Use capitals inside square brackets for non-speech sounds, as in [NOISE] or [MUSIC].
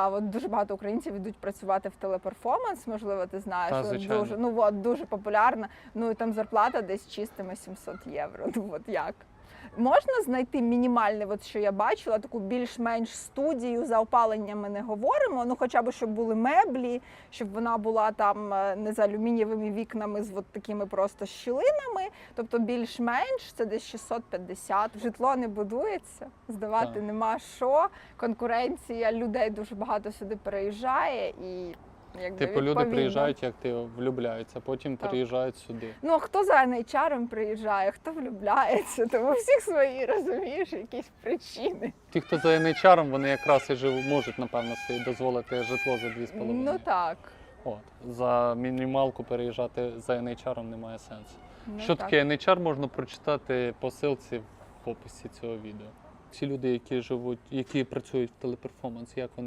А от дуже багато українців йдуть працювати в телеперформанс, можливо, ти знаєш. Та, звичайно. дуже, ну от дуже популярна. Ну і там зарплата десь чистими 700 євро. [LAUGHS] Ну от як? Можна знайти мінімальне, от що я бачила, таку більш-менш студію за опалення ми не говоримо. Ну, хоча б щоб були меблі, щоб вона була там е, не з алюмінієвими вікнами, з от такими просто щілинами. Тобто більш-менш це десь 650. Житло не будується, здавати Так. нема що. Конкуренція людей дуже багато сюди переїжджає і. Якби Типу люди відповідно. приїжджають, як ти влюбляються, потім Так. переїжджають сюди. Ну а хто за HR приїжджає, хто влюбляється, тому у всіх свої розумієш якісь причини. Ті, хто за NHR, вони якраз і живуть, можуть, напевно, собі дозволити житло за 2,5. Ну так. От. За мінімалку переїжджати за NHR немає сенсу. Ну, Що так. таке NHR, можна прочитати по ссылці в описі цього відео. Ці люди, які живуть, які працюють в телеперформанс, як вони